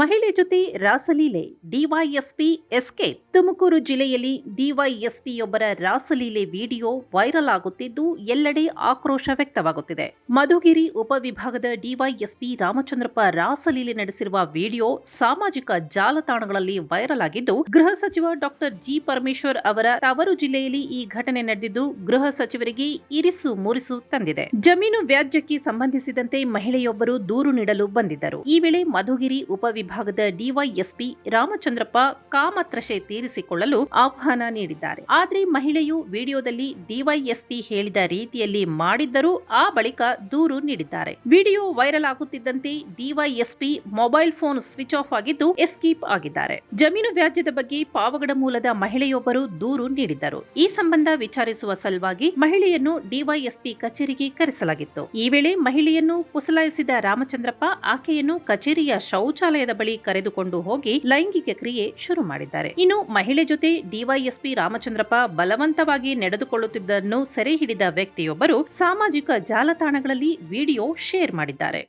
ಮಹಿಳೆ ಜೊತೆ ರಾಸಲೀಲೆ DYSP S K Tumakuru ಜಿಲ್ಲೆಯಲ್ಲಿ ಡಿವೈಎಸ್ಪಿಯೊಬ್ಬರ ರಾಸಲೀಲೆ ವಿಡಿಯೋ ವೈರಲ್ ಆಗುತ್ತಿದ್ದು, ಎಲ್ಲೆಡೆ ಆಕ್ರೋಶ ವ್ಯಕ್ತವಾಗುತ್ತಿದೆ. ಮಧುಗಿರಿ ಉಪವಿಭಾಗದ ಡಿವೈಎಸ್ಪಿ ರಾಮಚಂದ್ರಪ್ಪ ರಾಸಲೀಲೆ ನಡೆಸಿರುವ ವಿಡಿಯೋ ಸಾಮಾಜಿಕ ಜಾಲತಾಣಗಳಲ್ಲಿ ವೈರಲ್ ಆಗಿದ್ದು, ಗೃಹ ಸಚಿವ ಡಾಕ್ಟರ್ ಜಿ ಪರಮೇಶ್ವರ್ ಅವರ ತವರು ಜಿಲ್ಲೆಯಲ್ಲಿ ಈ ಘಟನೆ ನಡೆದಿದ್ದು, ಗೃಹ ಸಚಿವರಿಗೆ ಇರಿಸು ಮುರಿಸು ತಂದಿದೆ. ಜಮೀನು ವ್ಯಾಜ್ಯಕ್ಕೆ ಸಂಬಂಧಿಸಿದಂತೆ ಮಹಿಳೆಯೊಬ್ಬರು ದೂರು ನೀಡಲು ಬಂದಿದ್ದರು. ಈ ವೇಳೆ ಮಧುಗಿರಿ ಉಪವಿಭಾಗದ ಡಿವೈಎಸ್ಪಿ ರಾಮಚಂದ್ರಪ್ಪ ಕಾಮತ್ರಶೆ ತೀರಿಸಿಕೊಳ್ಳಲು ಆಹ್ವಾನ ನೀಡಿದ್ದಾರೆ. ಆದ್ರೆ ಮಹಿಳೆಯು ವಿಡಿಯೋದಲ್ಲಿ ಡಿವೈಎಸ್ಪಿ ಹೇಳಿದ ರೀತಿಯಲ್ಲಿ ಮಾಡಿದ್ದರೂ ಆ ಬಳಿಕ ದೂರು ನೀಡಿದ್ದಾರೆ. Video viral ಆಗುತ್ತಿದ್ದಂತೆ DYSP mobile phone switch off ಆಗಿದ್ದು ಎಸ್ಕೀಪ್ ಆಗಿದ್ದಾರೆ. ಜಮೀನು ವ್ಯಾಜ್ಯದ ಬಗ್ಗೆ ಪಾವಗಡ ಮೂಲದ ಮಹಿಳೆಯೊಬ್ಬರು ದೂರು ನೀಡಿದ್ದರು. ಈ ಸಂಬಂಧ ವಿಚಾರಿಸುವ ಸಲುವಾಗಿ ಮಹಿಳೆಯನ್ನು ಡಿವೈಎಸ್ಪಿ ಕಚೇರಿಗೆ ಕರೆಸಲಾಗಿತ್ತು. ಈ ವೇಳೆ ಮಹಿಳೆಯನ್ನು ಪುಸಲಾಯಿಸಿದ ರಾಮಚಂದ್ರಪ್ಪ, ಆಕೆಯನ್ನು ಕಚೇರಿಯ ಶೌಚಾಲಯದ ಬಳಿ ಕರೆದುಕೊಂಡು ಹೋಗಿ ಲೈಂಗಿಕ ಕ್ರಿಯೆ ಶುರು ಮಾಡಿದ್ದಾರೆ. ಇನ್ನು ಮಹಿಳೆ ಜೊತೆ ಡಿವೈಎಸ್ಪಿ ರಾಮಚಂದ್ರಪ್ಪ ಬಲವಂತವಾಗಿ ನಡೆದುಕೊಳ್ಳುತ್ತಿದ್ದನ್ನು ಸೆರೆ ಹಿಡಿದ ವ್ಯಕ್ತಿಯೊಬ್ಬರು ಸಾಮಾಜಿಕ ಜಾಲತಾಣಗಳಲ್ಲಿ ವಿಡಿಯೋ ಶೇರ್ ಮಾಡಿದ್ದಾರೆ.